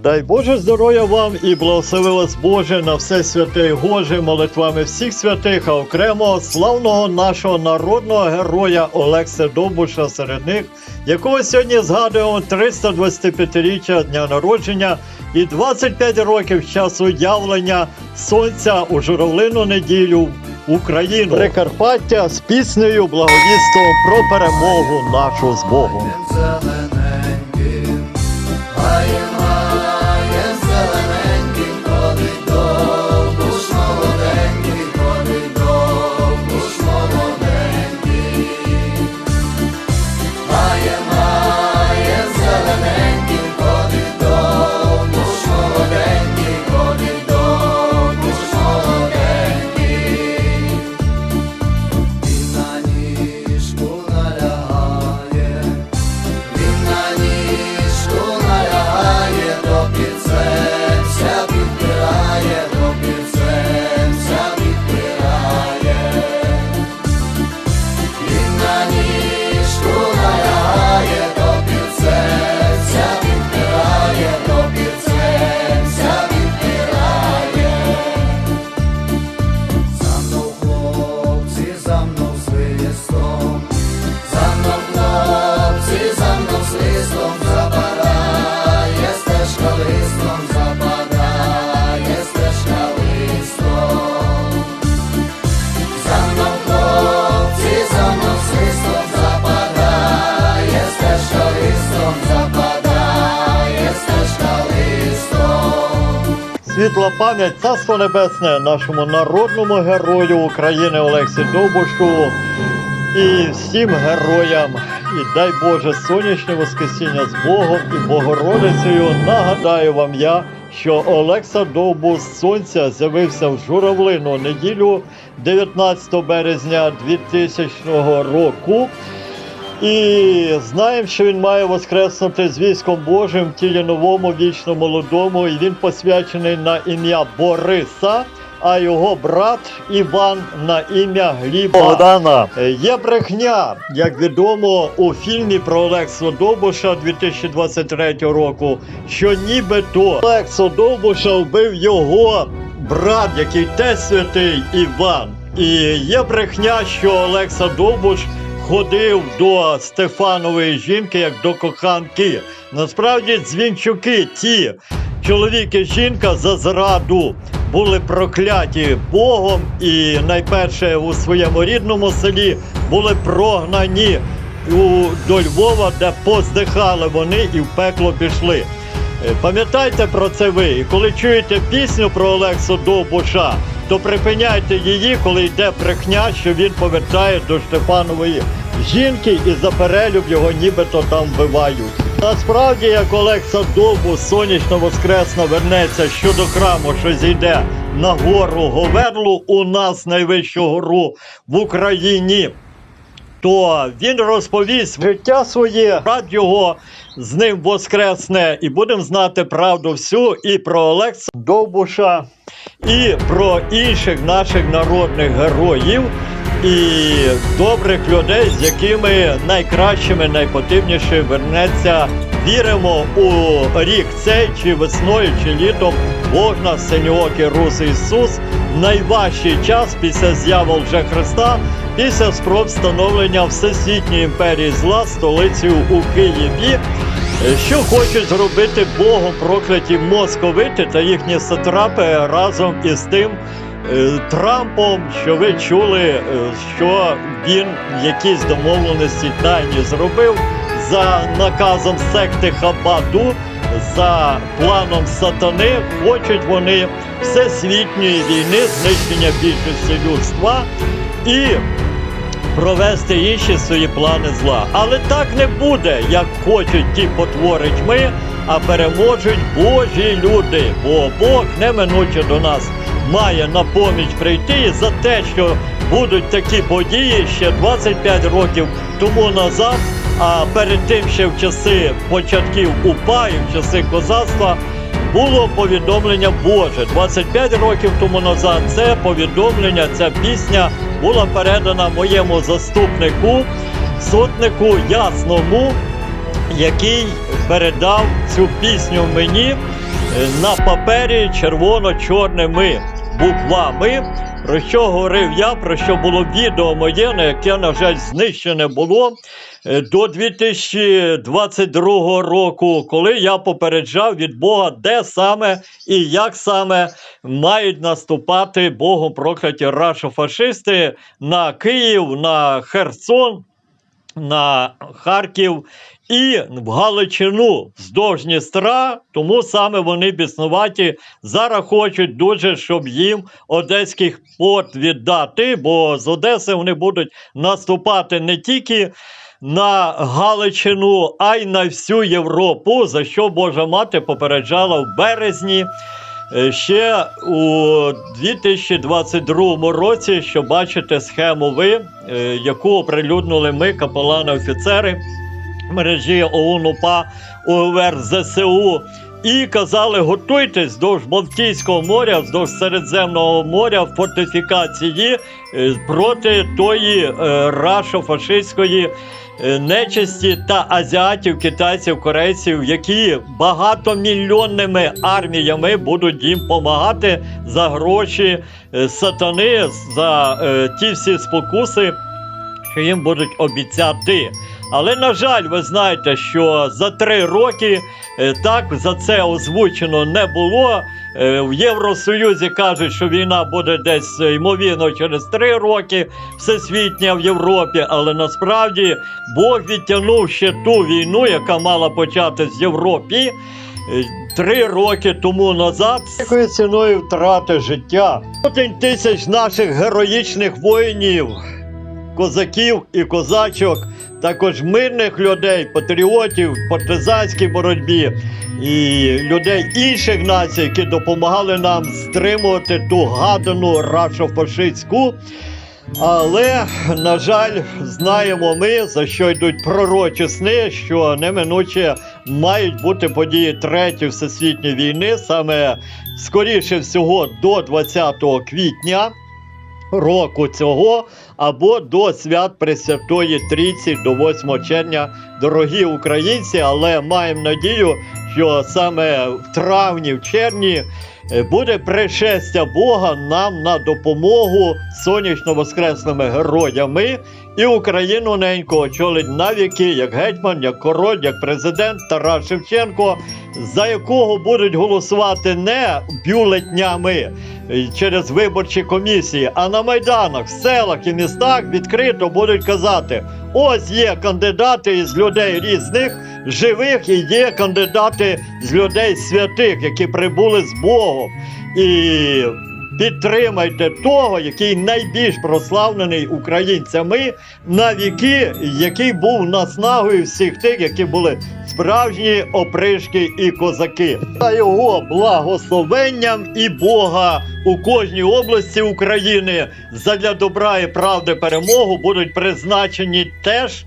Дай Боже здоров'я вам і благослови вас Боже на все святе Боже молитвами всіх святих, а окремо славного нашого народного героя Олекса Довбуша серед них, якого сьогодні згадуємо 325-річчя дня народження і 25 років часу явлення сонця у журавлину неділю в Україну. Прикарпаття з піснею благовістом про перемогу нашу з Богом. Світла пам'ять царство небесне нашому народному герою України Олексі Довбушу і всім героям. І дай Боже сонячне воскресіння з Богом і Богородицею. Нагадаю вам я, що Олекса Довбуш з сонця з'явився в журавлину неділю 19 березня 2000 року. І знаємо, що він має воскреснути з військом Божим в тілі новому, вічно молодому, і він посвячений на ім'я Бориса, а його брат Іван на ім'я Гліба. Богдана. Е, Є брехня, як відомо у фільмі про Олексу Довбуша 2023 року, що нібито Олексу Довбуша вбив його брат, який теж святий Іван. І є брехня, що Олекса Довбуш ходив до Стефанової жінки як до коханки. Насправді дзвінчуки ті чоловік і жінка за зраду були прокляті Богом і найперше у своєму рідному селі були прогнані у, до Львова, де поздихали вони і в пекло пішли. Е, Пам'ятайте про це ви. І коли чуєте пісню про Олексу Довбуша, то припиняйте її, коли йде брехня, що він повертає до Штефанової жінки і за перелюб його нібито там вбивають. Насправді, як Олекса Довбу сонячно воскресно вернеться щодо храму, що зійде на гору Говерлу, у нас найвищу гору в Україні то він розповість життя своє, брат його з ним воскресне, і будемо знати правду всю і про Олекса Довбуша, і про інших наших народних героїв. І добрих людей, з якими найкращими, найпотивніше вернеться. Віримо у рік цей, чи весною, чи літом Бог нас синьоокий Рус Ісус найважчий час після з'яви вже Христа, після спроб встановлення Всесвітньої імперії зла столицею у Києві. Е, Що хочуть зробити Богом прокляті московити та їхні сатрапи разом із тим е, Трампом, що ви чули, е, що він якісь домовленості тайні зробив за наказом секти Хабаду, за планом сатани, хочуть вони всесвітньої війни, знищення більшості людства і провести інші свої плани зла. Але так не буде, як хочуть ті потвори тьми, а переможуть Божі люди. Бо Бог неминуче до нас має на поміч прийти за те, що будуть такі події ще 25 років тому назад. А перед тим ще в часи початків УПА і в часи козацтва було повідомлення Боже. 25 років тому назад це повідомлення, ця пісня була передана моєму заступнику, сотнику Ясному, який передав цю пісню мені. на папері червоно-чорними буквами. Про що говорив я, про що було відео моє, на яке, на жаль, знищене було е, до 2022 року, коли я попереджав від Бога, де саме і як саме мають наступати Богом прокляті рашофашисти на Київ, на Херсон, на Харків і в Галичину вздовж Дністра, тому саме вони біснуваті. Зараз хочуть дуже, щоб їм одеських порт віддати, бо з Одеси вони будуть наступати не тільки на Галичину, а й на всю Європу, за що Божа мати попереджала в березні. е, Ще у 2022 році, що бачите схему ви, е, яку оприлюднили ми, капелани офіцери мережі ОУН УПА УВР ЗСУ. І казали, готуйтесь вздовж Балтійського моря, вздовж Середземного моря фортифікації е, проти тої е, рашо-фашистської е, нечисті та азіатів, китайців, корейців, які багатомільйонними арміями будуть їм допомагати за гроші сатани, за ті всі спокуси, що їм будуть обіцяти. Але на жаль, ви знаєте, що за три роки е, так за це озвучено не було. Е, В Євросоюзі кажуть, що війна буде десь е, ймовірно через три роки, всесвітня в Європі. Але насправді Бог відтягнув ще ту війну, яка мала початись в Європі. Три роки тому назад якою ціною втрати життя сотень тисяч наших героїчних воїнів, козаків і козачок, також мирних людей, патріотів, в партизанській боротьбі і людей інших націй, які допомагали нам стримувати ту гадану рашо-фашистську. Але, на жаль, знаємо ми, за що йдуть пророчі сни, що неминуче мають бути події Третьої всесвітньої війни, саме скоріше всього до 20 квітня року цього, або до свят Пресвятої Трійці до 8 червня. Дорогі українці, але маємо надію, що саме в травні, в червні буде пришестя Бога нам на допомогу сонячно-воскресними героями, і Україну ненько очолить навіки, як гетьман, як король, як президент Тарас Шевченко, за якого будуть голосувати не бюлетнями е, через виборчі комісії, а на майданах, в селах і містах відкрито будуть казати: ось є кандидати із людей різних, живих, і є кандидати з людей святих, які прибули з Богом. І підтримайте того, який найбільш прославлений українцями на віки, який був наснагою всіх тих, які були справжні опришки і козаки. За його благословенням і Бога у кожній області України задля добра і правди перемогу будуть призначені теж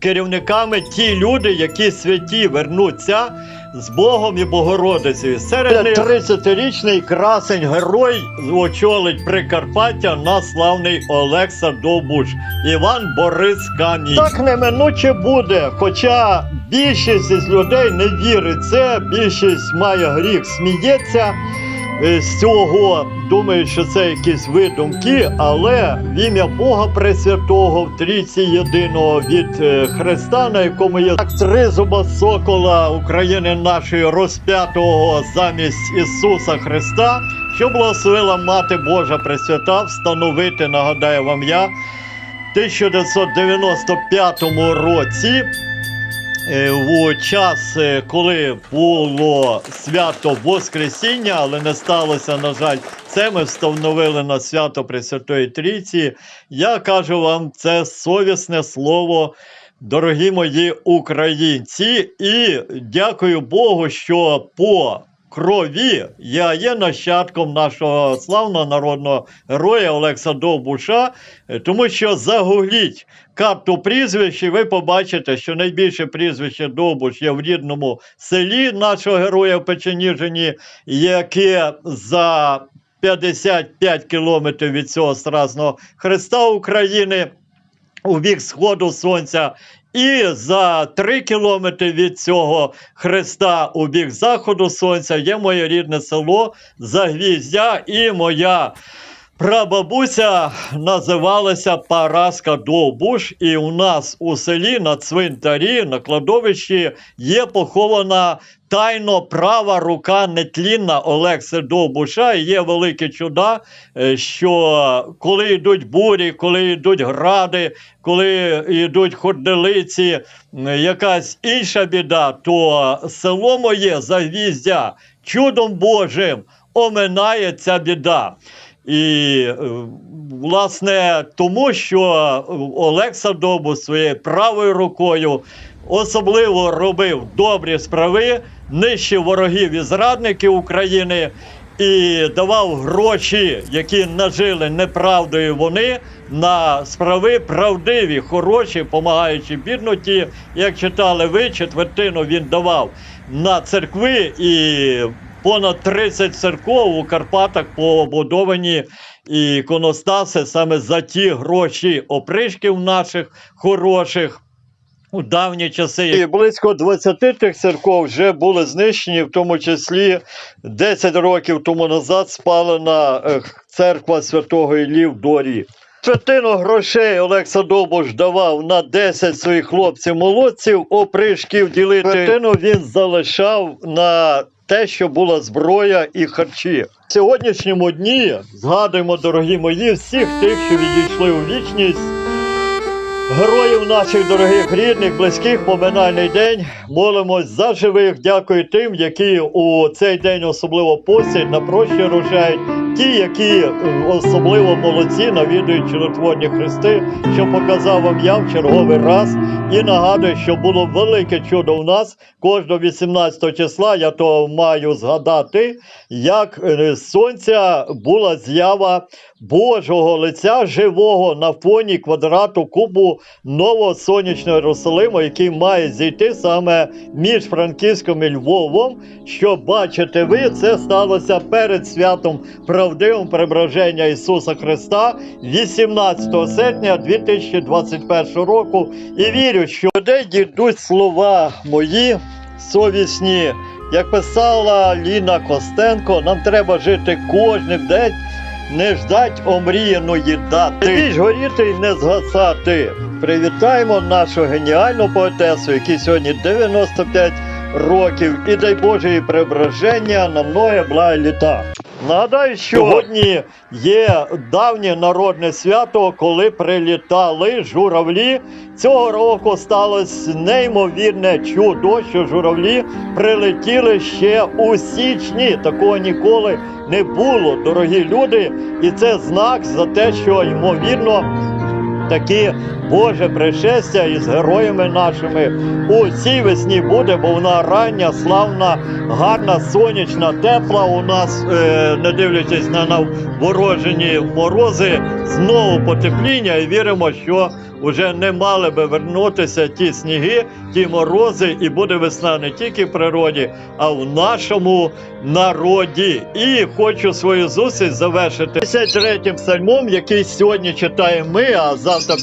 керівниками ті люди, які святі вернуться з Богом і Богородицею. Серед них 30-річний красень герой очолить Прикарпаття на славний Олекса Довбуш Іван Борис Камінь. Так неминуче буде, хоча більшість із людей не вірить це, більшість має гріх, сміється з цього, думають, що це якісь видумки, але в ім'я Бога Пресвятого в трійці єдиного від е, Христа, на якому є так три зуба сокола України нашої розп'ятого замість Ісуса Христа, що благословила Мати Божа Пресвята встановити, нагадаю вам я, в 1995 році. Е, У час, е, коли було свято Воскресіння, але не сталося, на жаль, це ми встановили на свято Пресвятої Трійці. Я кажу вам, це совісне слово, дорогі мої українці, і дякую Богу, що по крові я є нащадком нашого славного народного героя Олекса Довбуша, е, тому що загугліть карту прізвищ, і ви побачите, що найбільше прізвище Довбуш є в рідному селі нашого героя в Печеніжині, яке за 55 кілометрів від цього Страсного Христа України у бік сходу сонця. І за три кілометри від цього хреста у бік заходу сонця є моє рідне село Загвіздя і моя прабабуся називалася Параска Довбуш. І у нас у селі на цвинтарі, на кладовищі є похована тайно права рука нетлінна Олекси Довбуша. І є великі чуда, е, що коли йдуть бурі, коли йдуть гради, коли йдуть хорделиці, якась інша біда, то село моє Загвіздя чудом Божим оминає ця біда. І, е, власне, тому що Олекса Довбус своєю правою рукою особливо робив добрі справи, нищив ворогів і зрадників України і давав гроші, які нажили неправдою вони, на справи правдиві, хороші, допомагаючи бідноті. Як читали ви, четвертину він давав на церкви і понад 30 церков у Карпатах побудовані і іконостаси саме за ті гроші опришків наших хороших. У давні часи і близько 20 тих церков вже були знищені, в тому числі 10 років тому назад спалена е, церква святого Іллі в Дорі. Четвертину грошей Олекса Довбуш давав на 10 своїх хлопців-молодців, опришків ділити. Четвертину він залишав на те, що була зброя і харчі. В сьогоднішньому дні згадуємо, дорогі мої, всіх тих, що відійшли у вічність. Героїв наших дорогих рідних, близьких, поминальний день. Молимось за живих. Дякую тим, які у цей день особливо постять, на прощі рожають. Ті, які е, особливо молодці, навідують чудотворні хрести, що показав вам я в черговий раз. І нагадую, що було велике чудо у нас кожного 18 числа. Я то маю згадати, як е, сонця була з'ява Божого лиця живого на фоні квадрату кубу нового сонячного Єрусалиму, який має зійти саме між Франківськом і Львовом. Що бачите ви, це сталося перед святом правдивим преображення Ісуса Христа 18 серпня 2021 року. І вірю, що людей дійдуть слова мої совісні. Як писала Ліна Костенко, нам треба жити кожним день не ждать омріяної дати. Більш горіти й не згасати. Привітаємо нашу геніальну поетесу, якій сьогодні 95 років, і дай Боже їй преображення на многе благі літа. Нагадаю, сьогодні є давнє народне свято, коли прилітали журавлі. Цього року сталося неймовірне чудо, що журавлі прилетіли ще у січні. Такого ніколи не було, дорогі люди. І це знак за те, що ймовірно таке Боже пришестя із героями нашими у цій весні буде, бо вона рання, славна, гарна, сонячна, тепла. У нас, е, не дивлячись на наворожені морози, знову потепління, і віримо, що вже не мали би вернутися ті сніги, ті морози, і буде весна не тільки в природі, а в нашому народі. І хочу свою зустріч завершити 53-м псальмом, який сьогодні читаємо ми, а завтра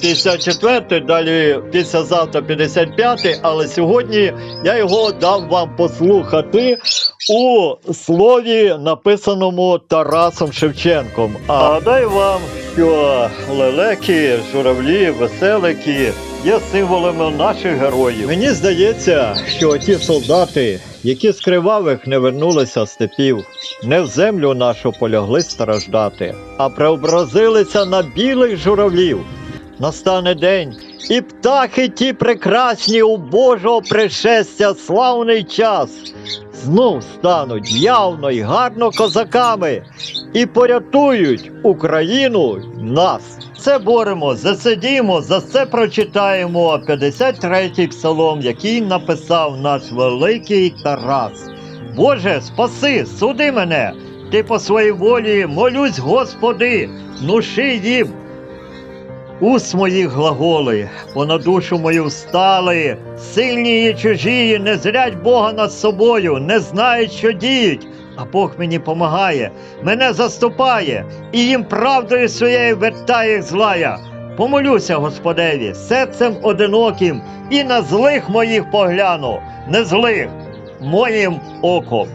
54-й, далі післязавтра 55-й, але сьогодні я його дав вам послухати у слові, написаному Тарасом Шевченком. А гадаю вам, що лелеки, журавлі, веселики є символами наших героїв. Мені здається, що ті солдати, які з кривавих не вернулися степів, не в землю нашу полягли страждати, а преобразилися на білих журавлів. Настане день, і птахи ті прекрасні у Божого пришестя славний час. Знов стануть явно й гарно козаками і порятують Україну нас. Це боремо, за це діємо, за це прочитаємо 53-й псалом, який написав наш великий Тарас. Боже, спаси, суди мене, ти по своїй волі молюсь, Господи, нуши їм Уст моїх глаголи, понад душу мою встали, сильні і чужі, не зрять Бога над собою, не знають, що діють, а Бог мені помагає, мене заступає, і їм правдою своєю вертає їх злая. помолюся Господеві, серцем одиноким, і на злих моїх погляну, не злих, моїм оком.